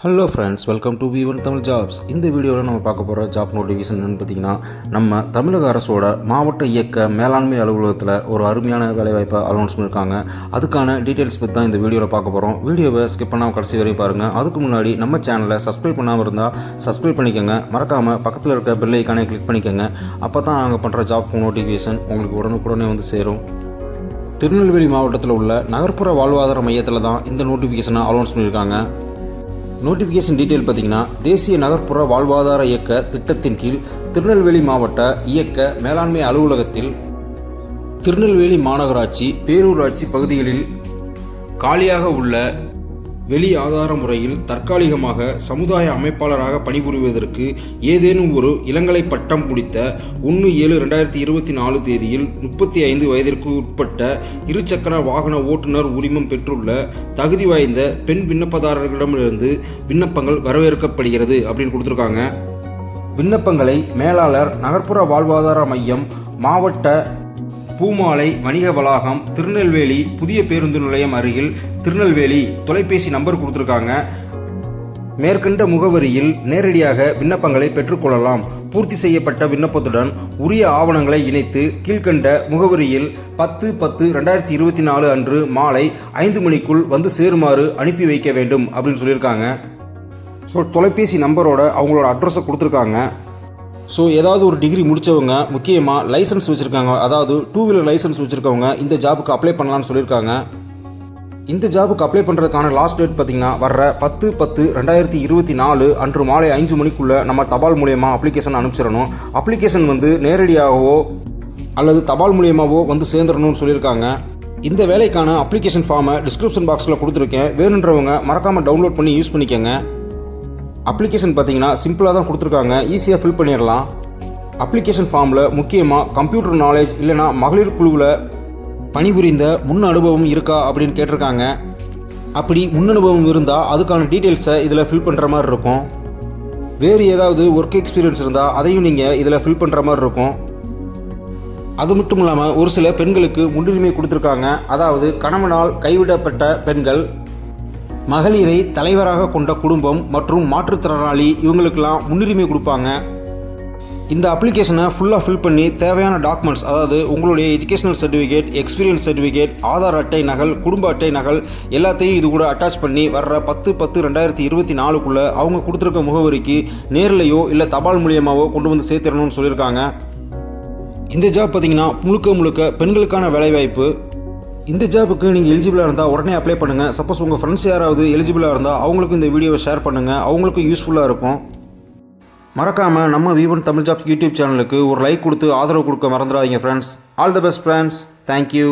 Hello friends welcome to V one Tamil jobs இந்த வீடியோவில் நம்ம பார்க்க போகிற ஜாப் நோட்டிஃபிகேஷன் என்னென்னு பார்த்தீங்கன்னா நம்ம தமிழக அரசோட மாவட்ட இயக்க மேலாண்மை அலுவலகத்தில் ஒரு அருமையான வேலைவாய்ப்பை அனௌன்ஸ் பண்ணியிருக்காங்க அதுக்கான டீட்டெயில்ஸ் பற்றி தான் இந்த வீடியோவில் பார்க்க போகிறோம் வீடியோவை ஸ்கிப் பண்ணாமல் கடைசி வரையும் பாருங்கள் அதுக்கு முன்னாடி நம்ம சேனலை சப்ஸ்கிரைப் பண்ணாமல் இருந்தால் சப்ஸ்கிரைப் பண்ணிக்கோங்க. மறக்காமல் பக்கத்தில் இருக்க பெல் ஐக்கானே கிளிக் பண்ணிக்கோங்க. அப்போ தான் நாங்கள் பண்ணுற ஜாப் நோட்டிஃபிகேஷன் உங்களுக்கு உடனுக்குடனே வந்து சேரும். திருநெல்வேலி மாவட்டத்தில் உள்ள நகர்ப்புற வாழ்வாதார மையத்தில் தான் இந்த நோட்டிஃபிகேஷனை அனௌன்ஸ் பண்ணியிருக்காங்க நோட்டிஃபிகேஷன் டீட்டெயில் பார்த்தீங்கன்னா தேசிய நகர்ப்புற வாழ்வாதார இயக்க திட்டத்தின் கீழ் திருநெல்வேலி மாவட்ட இயக்க மேலாண்மை அலுவலகத்தில் திருநெல்வேலி மாநகராட்சி பேரூராட்சி பகுதிகளில் காலியாக உள்ள வெளி ஆதார முறையில் தற்காலிகமாக சமுதாய அமைப்பாளராக பணிபுரிவதற்கு ஏதேனும் ஒரு இளங்கலை பட்டம் முடித்த ஒன்று ஏழு ரெண்டாயிரத்தி இருபத்தி நாலு தேதியில் முப்பத்தி ஐந்து வயதிற்கு உட்பட்ட இருசக்கர வாகன ஓட்டுநர் உரிமம் பெற்றுள்ள தகுதி வாய்ந்த பெண் விண்ணப்பதாரர்களிடமிருந்து விண்ணப்பங்கள் வரவேற்கப்படுகிறது அப்படின்னு கொடுத்துருக்காங்க. விண்ணப்பங்களை மேலாளர் நகர்ப்புற வாழ்வாதார மையம் மாவட்ட பூமாலை வணிக வளாகம் திருநெல்வேலி புதிய பேருந்து நிலையம் அருகில் திருநெல்வேலி தொலைபேசி நம்பர் கொடுத்துருக்காங்க. மேற்கண்ட முகவரியில் நேரடியாக விண்ணப்பங்களை பெற்றுக்கொள்ளலாம் பூர்த்தி செய்யப்பட்ட விண்ணப்பத்துடன் உரிய ஆவணங்களை இணைத்து கீழ்கண்ட முகவரியில் பத்து பத்து ரெண்டாயிரத்தி இருபத்தி நாலு அன்று மாலை ஐந்து மணிக்குள் வந்து சேருமாறு அனுப்பி வைக்க வேண்டும் அப்படின்னு சொல்லியிருக்காங்க. ஸோ தொலைபேசி நம்பரோட அவங்களோட அட்ரஸை கொடுத்துருக்காங்க. ஸோ ஏதாவது ஒரு டிகிரி முடித்தவங்க முக்கியமாக லைசன்ஸ் வச்சுருக்காங்க அதாவது டூ வீலர் லைசன்ஸ் வச்சுருக்கவங்க இந்த ஜாபுக்கு அப்ளை பண்ணலாம்னு சொல்லியிருக்காங்க. இந்த ஜாபுக்கு அப்ளை பண்ணுறதுக்கான லாஸ்ட் டேட் பார்த்திங்கன்னா வர்ற பத்து பத்து ரெண்டாயிரத்தி இருபத்தி நாலு அன்று மாலை அஞ்சு மணிக்குள்ளே நம்ம தபால் மூலயமா அப்ளிகேஷன் அனுப்பிச்சிடணும். அப்ளிகேஷன் வந்து நேரடியாகவோ அல்லது தபால் மூலியமாகவோ வந்து சேர்ந்துடணும்னு சொல்லியிருக்காங்க. இந்த வேலைக்கான அப்ளிகேஷன் ஃபார்மை டிஸ்கிரிப்ஷன் பாக்ஸில் கொடுத்துருக்கேன். வேணுன்றவங்க மறக்காமல் டவுன்லோட் பண்ணி யூஸ் பண்ணிக்கோங்க. அப்ளிகேஷன் பார்த்தீங்கன்னா சிம்பிளாக தான் கொடுத்துருக்காங்க. ஈஸியாக ஃபில் பண்ணிடலாம். அப்ளிகேஷன் ஃபார்மில் முக்கியமாக கம்ப்யூட்டர் நாலேஜ் இல்லைனா மகளிர் குழுவில் பணிபுரிந்த முன் அனுபவம் இருக்கா அப்படின்னு கேட்டிருக்காங்க. அப்படி முன் அனுபவம் இருந்தால் அதுக்கான டீட்டெயில்ஸை இதில் ஃபில் பண்ணுற மாதிரி இருக்கும். வேறு ஏதாவது ஒர்க் எக்ஸ்பீரியன்ஸ் இருந்தால் அதையும் நீங்கள் இதில் ஃபில் பண்ணுற மாதிரி இருக்கும். அது மட்டும் இல்லாமல் ஒரு சில பெண்களுக்கு முன்னுரிமை கொடுத்துருக்காங்க. அதாவது கணவனால் கைவிடப்பட்ட பெண்கள் மகளிரை தலைவராக கொண்ட குடும்பம் மற்றும் மாற்றுத்திறனாளி இவங்களுக்கெல்லாம் முன்னுரிமை கொடுப்பாங்க. இந்த அப்ளிகேஷனை ஃபுல்லாக ஃபில் பண்ணி தேவையான டாக்குமெண்ட்ஸ் அதாவது உங்களுடைய educational certificate experience certificate Aadhaar அட்டை நகல் குடும்ப அட்டை நகல் எல்லாத்தையும் இது கூட அட்டாச் பண்ணி வர்ற பத்து பத்து ரெண்டாயிரத்தி இருபத்தி நாலுக்குள்ளே அவங்க கொடுத்துருக்க முகவரிக்கு நேர்லையோ இல்லை தபால் மூலியமாகவோ கொண்டு வந்து சேர்த்துடணும்னு சொல்லியிருக்காங்க. இந்த ஜாப் பார்த்தீங்கன்னா முழுக்க முழுக்க பெண்களுக்கான வேலைவாய்ப்பு இந்த ஜாபுக்கு நீங்கள் எலிஜிபிளாக இருந்தால் உடனே அப்ளை பண்ணுங்கள் சப்போஸ் உங்கள் ஃப்ரெண்ட்ஸ் யாராவது எலிஜிபிளாக இருந்தால் அவங்களுக்கும் இந்த வீடியோவை ஷேர் பண்ணுங்கள் அவங்களுக்கும் யூஸ்ஃபுல்லாக இருக்கும். மறக்காமல் நம்ம வீவன் தமிழ் ஜாப் யூடியூப் சேனலுக்கு ஒரு லைக் கொடுத்து ஆதரவு கொடுக்க மறந்துடாதீங்க friends all the best friends thank you